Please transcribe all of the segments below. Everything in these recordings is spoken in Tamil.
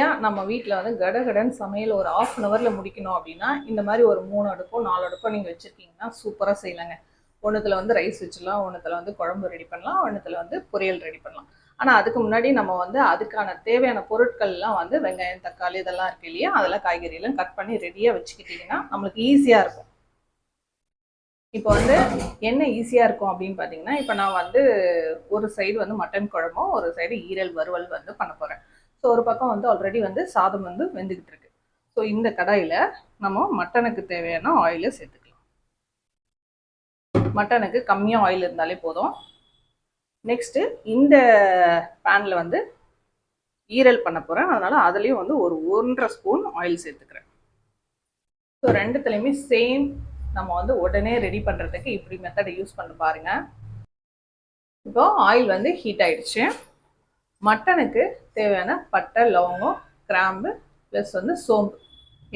ஈஸியாக நம்ம வீட்டில் வந்து கடகடன் சமையல் ஒரு ஆஃப் அன் ஹவரில் முடிக்கணும் அப்படின்னா இந்த மாதிரி ஒரு மூணு அடுப்போ நாலு அடுப்போ நீங்கள் வச்சுருக்கீங்கன்னா சூப்பராக செய்யலாங்க. ஒன்றுத்தில் வந்து ரைஸ் வச்சிடலாம் ஒன்றுத்தில் வந்து குழம்பு ரெடி பண்ணலாம் ஒன்றுத்தில் வந்து பொரியல் ரெடி பண்ணலாம். ஆனால் அதுக்கு முன்னாடி நம்ம வந்து அதுக்கான தேவையான பொருட்கள்லாம் வந்து வெங்காயம் தக்காளி இதெல்லாம் இருக்கு இல்லையா? அதெல்லாம் காய்கறியெல்லாம் கட் பண்ணி ரெடியாக வச்சுக்கிட்டிங்கன்னா நம்மளுக்கு ஈஸியாக இருக்கும். இப்போ வந்து என்ன ஈஸியாக இருக்கும் அப்படின்னு பார்த்தீங்கன்னா இப்போ நான் வந்து ஒரு சைடு வந்து மட்டன் குழம்பும் ஒரு சைடு ஈரல் வறுவல் வந்து பண்ண போகிறேன் ஸோ ஒரு பக்கம் வந்து ஆல்ரெடி வந்து சாதம் வந்து வெந்துக்கிட்டு இருக்கு. ஸோ இந்த கடாயில் நம்ம மட்டனுக்கு தேவையான ஆயிலை சேர்த்துக்கலாம். மட்டனுக்கு கம்மியாக ஆயில் இருந்தாலே போதும். நெக்ஸ்ட்டு இந்த பேனில் வந்து ஈரல் பண்ண போகிறேன் அதனால் அதுலேயும் வந்து ஒரு ஒன்றரை ஸ்பூன் ஆயில் சேர்த்துக்கிறேன். ஸோ ரெண்டுத்துலேயுமே சேம் நம்ம வந்து உடனே ரெடி பண்ணுறதுக்கு இப்படி மெத்தடை யூஸ் பண்ணி பாருங்க. இப்போ ஆயில் வந்து ஹீட் ஆயிடுச்சு. மட்டனுக்கு தேவையான பட்டை லவங்கம் கிராம்பு ப்ளஸ் வந்து சோம்பு.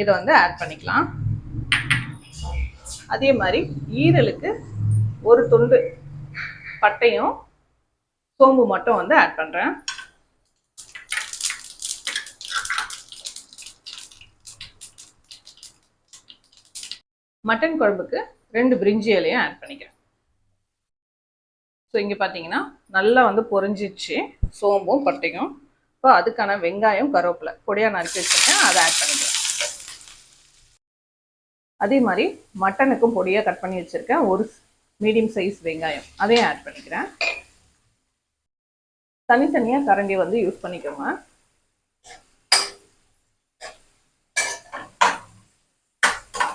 இதை வந்து ஆட் பண்ணிக்கலாம். அதே மாதிரி ஈரலுக்கு ஒரு துண்டு பட்டையும் சோம்பு மட்டும் வந்து ஆட் பண்ணுறேன் மட்டன் குழம்புக்கு ரெண்டு பிரிஞ்சி இலையும் ஆட் பண்ணிக்கிறேன். ஸோ இங்கே பார்த்தீங்கன்னா நல்லா வந்து பொறிஞ்சிச்சு சோம்பும் பட்டையும். இப்போ அதுக்கான வெங்காயம் கருவேப்பிலை பொடியாக நறுக்கி வச்சுருக்கேன். அதை ஆட் பண்ணிக்கிறேன் அதே மாதிரி மட்டனுக்கும் பொடியாக கட் பண்ணி வச்சுருக்கேன். ஒரு மீடியம் சைஸ் வெங்காயம். அதையும் ஆட் பண்ணிக்கிறேன். தனித்தனியாக கரண்டி வந்து யூஸ் பண்ணிக்கோங்க.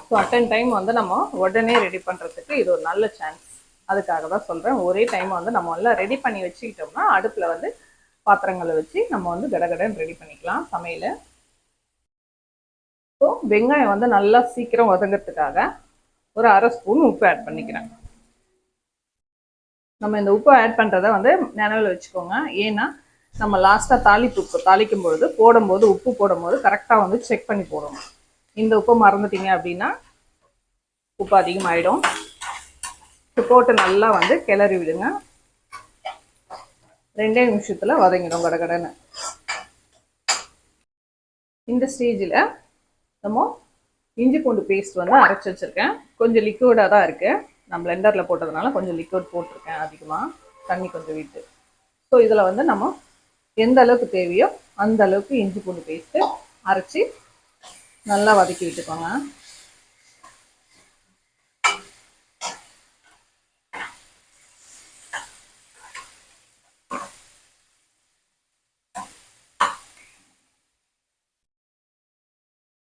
ஸோ அட்டன் டைம் வந்து நம்ம உடனே ரெடி பண்ணுறதுக்கு இது ஒரு நல்ல சான்ஸ் அதுக்காக தான் சொல்கிறேன் ஒரே டைம் வந்து நம்ம எல்லாம் ரெடி பண்ணி வச்சுக்கிட்டோம்னா அடுப்பில் வந்து பாத்திரங்களை வச்சு நம்ம வந்து கடகடன் ரெடி பண்ணிக்கலாம் சமையல். ஸோ வெங்காயம் வந்து நல்லா சீக்கிரம் வதங்கிறதுக்காக ஒரு அரை ஸ்பூன் உப்பு ஆட் பண்ணிக்கிறேன். நம்ம இந்த உப்பு ஆட் பண்ணுறத வந்து நினைவில் வச்சுக்கோங்க. ஏன்னா நம்ம லாஸ்ட்டாக தாளிப்பு தாளிக்கும் பொழுது போடும்போது உப்பு போடும்போது கரெக்டாக வந்து செக் பண்ணி போடணும். இந்த உப்பை மறந்துட்டீங்க அப்படின்னா உப்பு அதிகமாகிடும் போட்டு நல்லா வந்து கிளறி விடுங்க. ரெண்டே நிமிஷத்தில் வதங்கிடும் கடகடன்னு இந்த ஸ்டேஜில் நம்ம இஞ்சி பூண்டு பேஸ்ட் வந்து அரைச்சி வச்சுருக்கேன். கொஞ்சம் லிக்விடாக தான் இருக்குது நான் பிளெண்டரில் போட்டதுனால கொஞ்சம் லிக்விட் போட்டிருக்கேன் அதிகமாக தண்ணி கொஞ்சம் விட்டு. ஸோ இதில் வந்து நம்ம எந்த அளவுக்கு தேவையோ அந்த அளவுக்கு இஞ்சி பூண்டு பேஸ்ட்டு அரைச்சி நல்லா வதக்கி விட்டுக்கோங்க.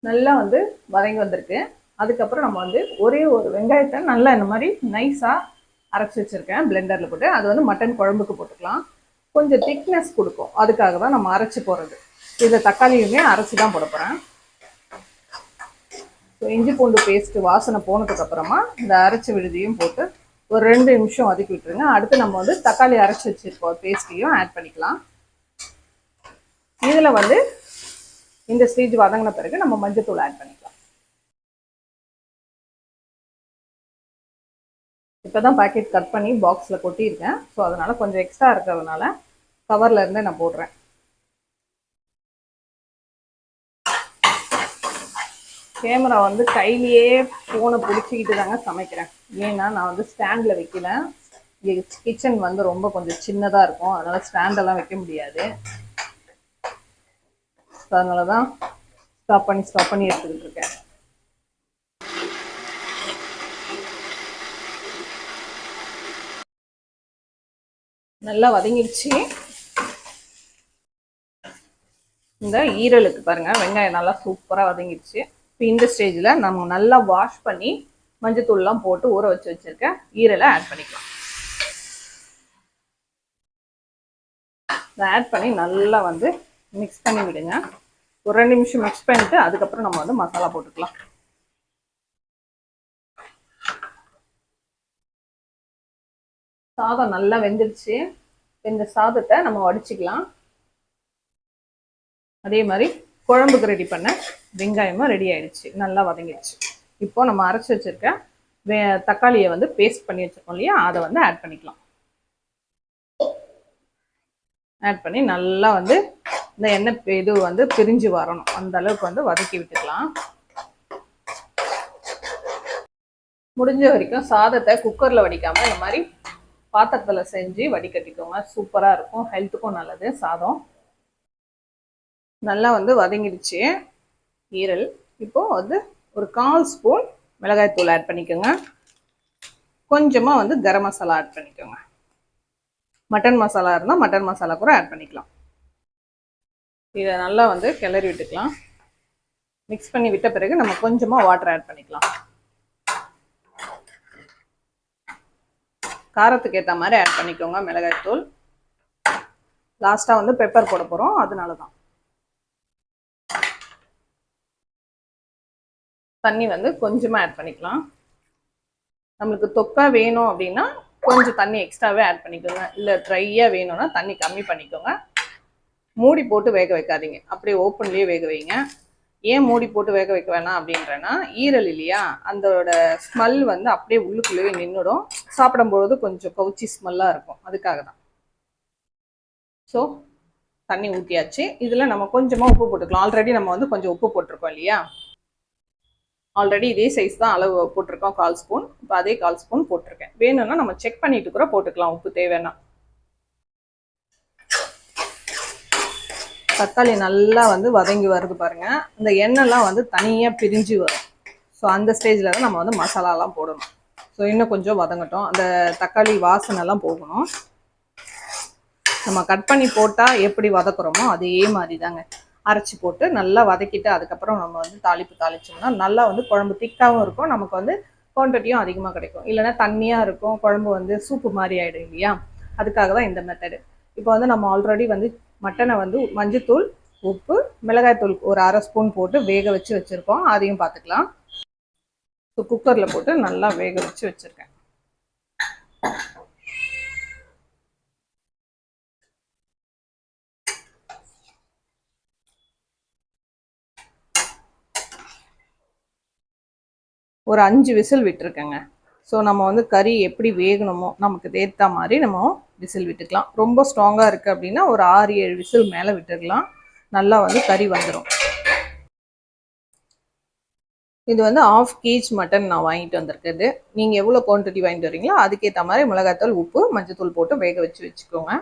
நல்லா வந்து வதங்கி வந்திருக்கு. அதுக்கப்புறம் நம்ம வந்து ஒரே ஒரு வெங்காயத்தை நல்லா இந்த மாதிரி நைஸாக அரைச்சி வச்சுருக்கேன் பிளெண்டரில் போட்டு. அது வந்து மட்டன் குழம்புக்கு போட்டுக்கலாம். கொஞ்சம் திக்னஸ் கொடுக்கும். அதுக்காக தான் நம்ம அரைச்சி போடுறது. இதை தக்காளியுமே அரைச்சி தான் போட போகிறேன் ஸோ இஞ்சி பூண்டு பேஸ்ட்டு வாசனை போனதுக்கப்புறமா இந்த அரைச்சி விழுதியும் போட்டு ஒரு ரெண்டு நிமிஷம் வதக்கி விட்டுருங்க. அடுத்து நம்ம வந்து தக்காளி அரைச்சி வச்சிருக்கோம் பேஸ்ட்டையும் ஆட் பண்ணிக்கலாம். இதில் வந்து இந்த ஸ்டேஜ் வதங்கின பிறகு நம்ம மஞ்சத்தூள் ஆட் பண்ணிக்கலாம். இப்போ தான் பாக்கெட் கட் பண்ணி பாக்ஸில் கொட்டியிருக்கேன். ஸோ அதனால் கொஞ்சம் எக்ஸ்ட்ரா இருக்கிறதுனால கவரில் இருந்தே நான் போடுறேன். கேமரா வந்து கையிலேயே ஃபோனை பிடிச்சிக்கிட்டு தாங்க சமைக்கிறேன். ஏன்னா நான் வந்து ஸ்டாண்டில் வைக்கல. கிச்சன் வந்து ரொம்ப கொஞ்சம் சின்னதாக இருக்கும். அதனால் ஸ்டாண்டெல்லாம் வைக்க முடியாது. அதனால தான் ஸ்டாப் பண்ணி ஸ்டாப் பண்ணி எடுத்துக்கிட்டு இருக்கேன் நல்லா வதங்கிடுச்சு. இந்த ஈரலுக்கு பாருங்க வெங்காயம் நல்லா சூப்பராக வதங்கிடுச்சு. இப்போ இந்த ஸ்டேஜில் நம்ம நல்லா வாஷ் பண்ணி மஞ்சத்தூள்லாம் போட்டு ஊற வச்சு வச்சுருக்கேன் ஈரலை ஆட் பண்ணிக்கலாம். இதை ஆட் பண்ணி நல்லா வந்து மிக்ஸ் பண்ணி விடுங்க. ஒரு ரெண்டு நிமிஷம் மிக்ஸ் பண்ணிட்டு அதுக்கப்புறம் நம்ம வந்து மசாலா போட்டுக்கலாம். சாதம் நல்லா வெந்துடுச்சு இந்த சாதத்தை நம்ம வடிச்சுக்கலாம். அதே மாதிரி குழம்புக்கு ரெடி பண்ண வெங்காயமும் ரெடி ஆயிடுச்சு. நல்லா வதங்கிடுச்சு. இப்போ நம்ம அரைச்சி வச்சிருக்க வே தக்காளியை வந்து பேஸ்ட் பண்ணி வச்சிருக்கோம் இல்லையா? அதை வந்து ஆட் பண்ணிக்கலாம். ஆட் பண்ணி நல்லா வந்து இந்த எண்ணெய் இது வந்து பிரிஞ்சு வரணும். அந்த அளவுக்கு வந்து வதக்கி விட்டுக்கலாம். முடிஞ்ச வரைக்கும் சாதத்தை குக்கரில் வடிக்காமல் இந்த மாதிரி பாத்திரத்தில் செஞ்சு வடிகட்டிக்கோங்க. சூப்பராக இருக்கும். ஹெல்த்துக்கும் நல்லது. சாதம் நல்லா வந்து வதங்கிடுச்சு. ஈரல். இப்போது வந்து ஒரு கால் ஸ்பூன் மிளகாய்த்தூள் ஆட் பண்ணிக்கோங்க. கொஞ்சமாக வந்து கரம் மசாலா ஆட் பண்ணிக்கோங்க. மட்டன் மசாலா இருந்தால் மட்டன் மசாலா கூட ஆட் பண்ணிக்கலாம். இதை நல்லா வந்து கிளறி விட்டுக்கலாம். மிக்ஸ் பண்ணி விட்ட பிறகு நம்ம கொஞ்சமாக வாட்டர் ஆட் பண்ணிக்கலாம். காரத்துக்கு ஏற்ற மாதிரி ஆட் பண்ணிக்கோங்க மிளகாய் தூள். லாஸ்ட்டாக வந்து பெப்பர் போட போகிறோம் அதனால தான் தண்ணி வந்து கொஞ்சமாக ஆட் பண்ணிக்கலாம். நம்மளுக்கு தொக்கா வேணும் அப்படின்னா கொஞ்சம் தண்ணி எக்ஸ்ட்ராவே ஆட் பண்ணிக்கோங்க. இல்லை ட்ரையாக வேணும்னா தண்ணி கம்மி பண்ணிக்கோங்க. மூடி போட்டு வேக வைக்காதீங்க. அப்படியே ஓப்பன்லேயே வேக வைங்க. ஏன் மூடி போட்டு வேக வைக்க வேணாம் அப்படின்றன்னா ஈரல் இல்லையா? அதோட ஸ்மெல் வந்து அப்படியே உள்ளுக்குள்ளேயே நின்றுடும் சாப்பிடும்பொழுது கொஞ்சம் கவுச்சி ஸ்மெல்லாக இருக்கும். அதுக்காக தான். ஸோ தண்ணி ஊற்றியாச்சு இதில் நம்ம கொஞ்சமாக உப்பு போட்டுக்கலாம். ஆல்ரெடி நம்ம வந்து கொஞ்சம் உப்பு போட்டிருக்கோம் இல்லையா? ஆல்ரெடி இதே சைஸ் தான் அளவு போட்டிருக்கோம் கால் ஸ்பூன் இப்போ அதே கால் ஸ்பூன் போட்டிருக்கேன். வேணும்னா நம்ம செக் பண்ணிட்டு கூட போட்டுக்கலாம். உப்பு தேவைன்னா. தக்காளி நல்லா வந்து வதங்கி வருது பாருங்க. இந்த எண்ணெய்லாம் வந்து தனியாக பிரிஞ்சு வரும். ஸோ அந்த ஸ்டேஜில் தான் நம்ம வந்து மசாலாலாம் போடணும். ஸோ இன்னும் கொஞ்சம் வதங்கட்டும். அந்த தக்காளி வாசனைலாம் போகணும். நம்ம கட் பண்ணி போட்டால் எப்படி வதக்குறோமோ அதே மாதிரி தாங்க அரைச்சி போட்டு நல்லா வதக்கிட்டு அதுக்கப்புறம் நம்ம வந்து தாளிப்பு தாளிச்சோம்னா நல்லா வந்து குழம்பு திக்காகவும் இருக்கும். நமக்கு வந்து குவான்டிட்டியும் அதிகமாக கிடைக்கும். இல்லைன்னா தண்ணியாக இருக்கும். குழம்பு வந்து சூப்பு மாதிரி ஆகிடும் இல்லையா? அதுக்காக தான் இந்த மெத்தடு இப்போ வந்து நம்ம ஆல்ரெடி வந்து மட்டனை வந்து மஞ்சத்தூள் உப்பு மிளகாய்த்தூள் ஒரு அரை ஸ்பூன் போட்டு வேக வச்சு வச்சுருக்கோம். அதையும் பார்த்துக்கலாம். ஸோ குக்கரில் போட்டு நல்லா வேக வச்சு வச்சுருக்கேன். ஒரு அஞ்சு விசில் விட்டுருக்கேங்க. ஸோ நம்ம வந்து கறி எப்படி வேகணுமோ நமக்கு ஏற்ற மாதிரி நம்ம விசில் விட்டுக்கலாம். ரொம்ப ஸ்ட்ராங்காக இருக்குது அப்படின்னா ஒரு ஆறு ஏழு விசில் மேலே விட்டுருக்கலாம். நல்லா வந்து கறி வந்துடும் இது வந்து ஆஃப் கேஜ் மட்டன் நான் வாங்கிட்டு வந்திருக்குது நீங்கள் எவ்வளோ குவான்டிட்டி வாங்கிட்டு வரீங்களோ அதுக்கேற்ற மாதிரி மிளகாத்தூள் உப்பு மஞ்சத்தூள் போட்டு வேக வச்சு வச்சுக்கோங்க.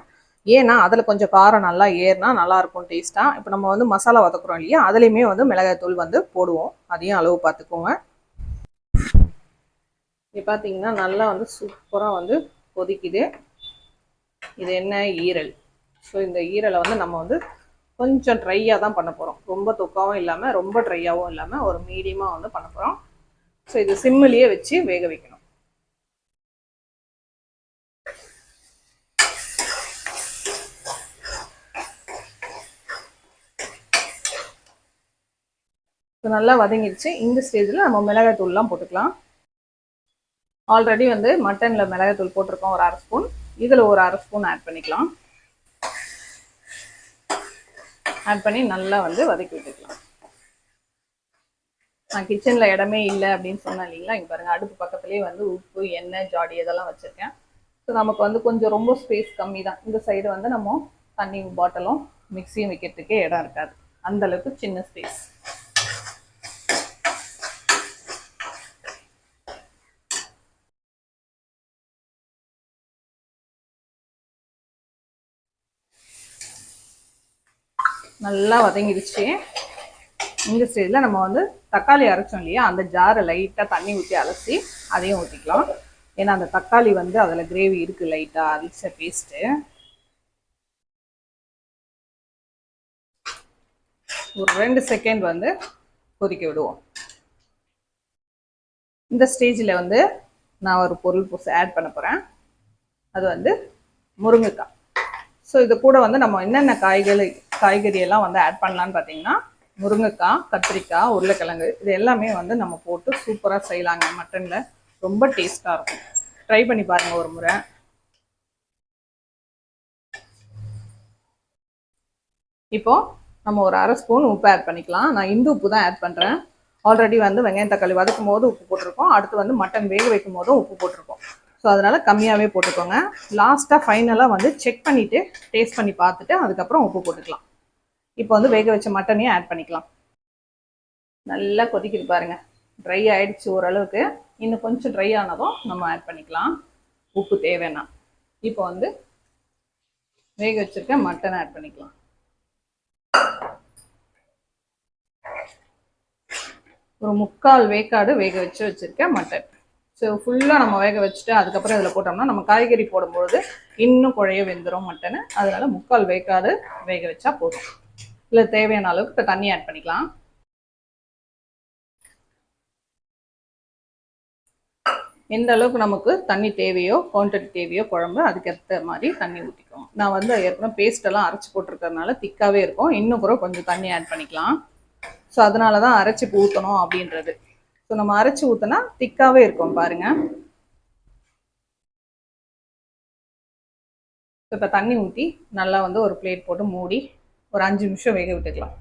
ஏன்னா அதில் கொஞ்சம் காரம் நல்லா ஏறினா நல்லாயிருக்கும் டேஸ்ட்டாக இப்போ நம்ம வந்து மசாலா வதக்குறோம் இல்லையா அதுலேயுமே வந்து மிளகாய்த்தூள் வந்து போடுவோம். அதையும் அளவு பார்த்துக்கோங்க. இது பார்த்தீங்கன்னா நல்லா வந்து சூப்பராக வந்து கொதிக்குது. இது என்ன? ஈரல். ஸோ இந்த ஈரலை வந்து நம்ம வந்து கொஞ்சம் ட்ரையாக தான் பண்ண போகிறோம் ரொம்ப தொக்காவும் இல்லாமல் ரொம்ப ட்ரையாகவும் இல்லாமல் ஒரு மீடியமாக வந்து பண்ண போகிறோம் ஸோ இது சிம்மிலேயே வச்சு வேக வைக்கணும். ஸோ நல்லா வதங்கிடுச்சு இந்த ஸ்டேஜில் நம்ம மிளகாய் தூள்லாம் போட்டுக்கலாம். ஆல்ரெடி வந்து மட்டனில் மிளகாத்தூள் போட்டிருக்கோம் ஒரு அரை ஸ்பூன் இதில் ஒரு அரை ஸ்பூன் ஆட் பண்ணிக்கலாம். ஆட் பண்ணி நல்லா வந்து வதக்கி விட்டுக்கலாம். நான் கிச்சனில் இடமே இல்லை அப்படின்னு சொன்னேன் இல்லைங்களா? இங்கே பாருங்கள் அடுப்பு பக்கத்துலேயே வந்து உப்பு எண்ணெய் ஜாடி இதெல்லாம் வச்சுருக்கேன். ஸோ நமக்கு வந்து கொஞ்சம் ரொம்ப ஸ்பேஸ் கம்மி தான். இந்த சைடு வந்து நம்ம தண்ணி பாட்டிலும் மிக்சியும் வைக்கிறதுக்கே இடம் இருக்காது. அந்த அளவுக்கு சின்ன ஸ்பேஸ் நல்லா வதங்கிடுச்சு. இந்த ஸ்டேஜில் நம்ம வந்து தக்காளி அரைச்சோம் இல்லையா? அந்த ஜாரை லைட்டாக தண்ணி ஊற்றி அலசி அதையும் ஊற்றிக்கலாம் ஏன்னா அந்த தக்காளி வந்து அதில் கிரேவி இருக்குது லைட்டாக அரிச்ச பேஸ்ட்டு ஒரு ரெண்டு செகண்ட் வந்து கொதிக்க விடுவோம். இந்த ஸ்டேஜில் வந்து நான் ஒரு பொருள் ஆட் பண்ண போகிறேன் அது வந்து முருங்கைக்காய். ஸோ இது கூட வந்து நம்ம என்னென்ன காய்கள் காய்கறி எல்லாம் வந்து ஆட் பண்ணலான்னு பார்த்தீங்கன்னா முருங்கைக்காய் கத்திரிக்காய் உருளைக்கிழங்கு இது எல்லாமே வந்து நம்ம போட்டு சூப்பராக செய்யலாங்க. மட்டனில் ரொம்ப டேஸ்ட்டாக இருக்கும். ட்ரை பண்ணி பாருங்கள் ஒரு முறை. இப்போது நம்ம ஒரு அரை ஸ்பூன் உப்பு ஆட் பண்ணிக்கலாம். நான் இந்து உப்பு தான் ஆட் பண்ணுறேன் ஆல்ரெடி வந்து வெங்காயம் தக்காளி வதக்கும் போது உப்பு போட்டிருக்கோம். அடுத்து வந்து மட்டன் வேக வைக்கும் போதும் உப்பு போட்டிருக்கோம். ஸோ அதனால் கம்மியாகவே போட்டுக்கோங்க. லாஸ்ட்டாக ஃபைனலாக வந்து செக் பண்ணிவிட்டு டேஸ்ட் பண்ணி பார்த்துட்டு அதுக்கப்புறம் உப்பு போட்டுக்கலாம். இப்போ வந்து வேக வச்ச மட்டனையும் ஆட் பண்ணிக்கலாம். நல்லா கொதிக்குது பாருங்க. ட்ரை ஆயிடுச்சு ஓரளவுக்கு. இன்னும் கொஞ்சம் ட்ரை ஆனதும் நம்ம ஆட் பண்ணிக்கலாம். உப்பு தேவைன்னா. இப்போ வந்து வேக வச்சிருக்க மட்டன் ஆட் பண்ணிக்கலாம். ஒரு முக்கால் வேக்காடு வேக வச்சு வச்சிருக்கேன் மட்டன். ஸோ ஃபுல்லாக நம்ம வேக வச்சுட்டு அதுக்கப்புறம் இதில் போட்டோம்னா நம்ம காய்கறி போடும்பொழுது இன்னும் குழைய வெந்துடும் மட்டனு. அதனால முக்கால் வேக்காடு வேக வச்சா போதும். இல்லை தேவையான அளவுக்கு இப்போ தண்ணி ஆட் பண்ணிக்கலாம். எந்த அளவுக்கு நமக்கு தண்ணி தேவையோ குவான்டிட்டி தேவையோ குழம்பு அதுக்கேற்ற மாதிரி தண்ணி ஊற்றிக்கணும் நான் வந்து ஏற்கனவே பேஸ்ட் எல்லாம் அரைச்சி போட்டிருக்கறதுனால திக்காவே இருக்கும். இன்னும் கூட கொஞ்சம் தண்ணி ஆட் பண்ணிக்கலாம். ஸோ அதனால தான் அரைச்சி ஊற்றணும் அப்படின்றது. ஸோ நம்ம அரைச்சி ஊற்றினா திக்காவே இருக்கும் பாருங்க. இப்போ தண்ணி ஊற்றி நல்லா வந்து ஒரு பிளேட் போட்டு மூடி ஒரு அஞ்சு நிமிஷம் வேக விட்டுக்கலாம்.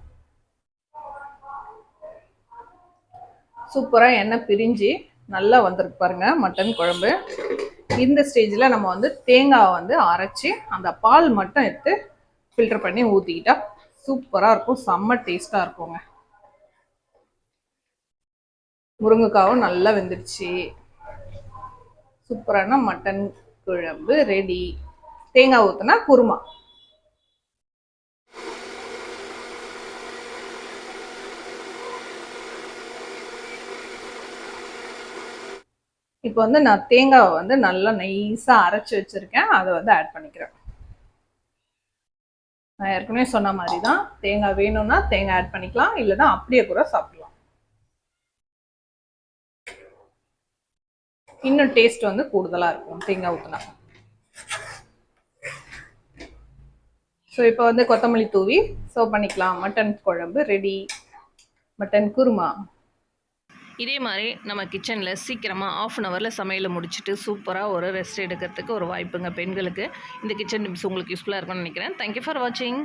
சூப்பராக எண்ணெய் பிரிஞ்சு நல்லா வந்திருக்கு பாருங்க மட்டன் குழம்பு. இந்த ஸ்டேஜில் நம்ம வந்து தேங்காவை வந்து அரைச்சி அந்த பால் மட்டும் எடுத்து ஃபில்டர் பண்ணி ஊற்றிக்கிட்டா சூப்பராக இருக்கும் செம்ம டேஸ்ட்டாக இருக்குங்க. முருங்கைக்காவும் நல்லா வெந்துடுச்சு சூப்பரான மட்டன் குழம்பு ரெடி தேங்காய் ஊற்றுனா குருமா. இப்போ வந்து நான் தேங்காவை வந்து நல்லா நைஸாக அரைச்சி வச்சுருக்கேன். அதை வந்து ஆட் பண்ணிக்கிறேன். நான் ஏற்கனவே சொன்ன மாதிரி தான் தேங்காய் வேணும்னா தேங்காய் ஆட் பண்ணிக்கலாம் இல்லைன்னா அப்படியே கூட சாப்பிடலாம். இன்னும் டேஸ்ட் வந்து கூடுதலாக இருக்கும் தேங்காய் ஊற்றினா ஸோ இப்போ வந்து கொத்தமல்லி தூவி சர்வ் பண்ணிக்கலாம். மட்டன் குழம்பு ரெடி மட்டன் குருமா. இதே மாதிரி நம்ம கிச்சனில் சீக்கிரமாக ஆஃப் அன் ஹவரில் சமையலை முடிச்சுட்டு சூப்பராக ஒரு ரெஸ்ட் எடுக்கிறதுக்கு ஒரு வாய்ப்புங்க பெண்களுக்கு. இந்த கிச்சன் டிப்ஸ் உங்களுக்கு யூஸ்ஃபுல்லாக இருக்கும்னு நினைக்கிறேன். தேங்க்யூ ஃபார் வாட்சிங்